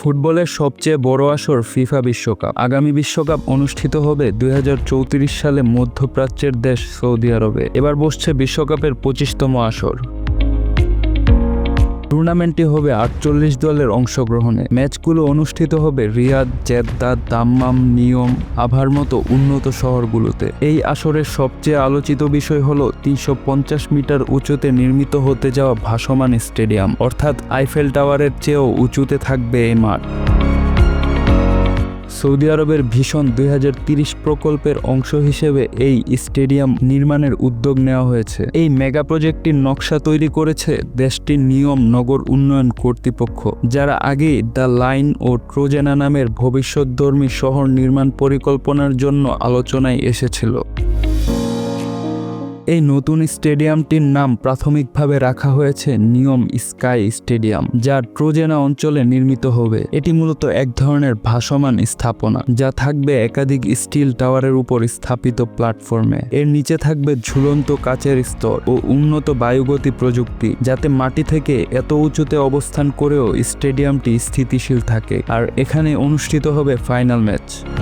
ফুটবলের সবচেয়ে বড় আসর ফিফা বিশ্বকাপ। আগামী বিশ্বকাপ অনুষ্ঠিত হবে দুই হাজার চৌত্রিশ সালে মধ্যপ্রাচ্যের দেশ সৌদি আরবে। এবার বসছে বিশ্বকাপের পঁচিশতম আসর। টুর্নামেন্টটি হবে আটচল্লিশ দলের অংশগ্রহণে। ম্যাচগুলো অনুষ্ঠিত হবে রিয়াদ জেদ্দা দাম্মাম, নিয়ম, আভার মতো উন্নত শহরগুলোতে। এই আসরের সবচেয়ে আলোচিত বিষয় হল তিনশো পঞ্চাশ মিটার উঁচুতে নির্মিত হতে যাওয়া ভাসমান স্টেডিয়াম। অর্থাৎ আইফেল টাওয়ারের চেয়েও উঁচুতে থাকবে এই মাঠ। সৌদি আরবের ভীষণ দুই প্রকল্পের অংশ হিসেবে এই স্টেডিয়াম নির্মাণের উদ্যোগ নেওয়া হয়েছে। এই মেগা প্রজেক্টটির নকশা তৈরি করেছে দেশটির নিয়ম নগর উন্নয়ন কর্তৃপক্ষ, যারা আগেই দ্য লাইন ও ট্রোজেনা নামের ভবিষ্যৎধর্মী শহর নির্মাণ পরিকল্পনার জন্য আলোচনায় এসেছিল। এই নতুন স্টেডিয়ামটির নাম প্রাথমিকভাবে রাখা হয়েছে নিয়ম স্কাই স্টেডিয়াম, যা ট্রোজেনা অঞ্চলে নির্মিত হবে। এটি মূলত এক ধরনের ভাসমান স্থাপনা, যা থাকবে একাধিক স্টিল টাওয়ারের উপর স্থাপিত প্ল্যাটফর্মে। এর নিচে থাকবে ঝুলন্ত কাচের স্তর ও উন্নত বায়ুগতি প্রযুক্তি, যাতে মাটি থেকে এত উঁচুতে অবস্থান করেও স্টেডিয়ামটি স্থিতিশীল থাকে। আর এখানে অনুষ্ঠিত হবে ফাইনাল ম্যাচ।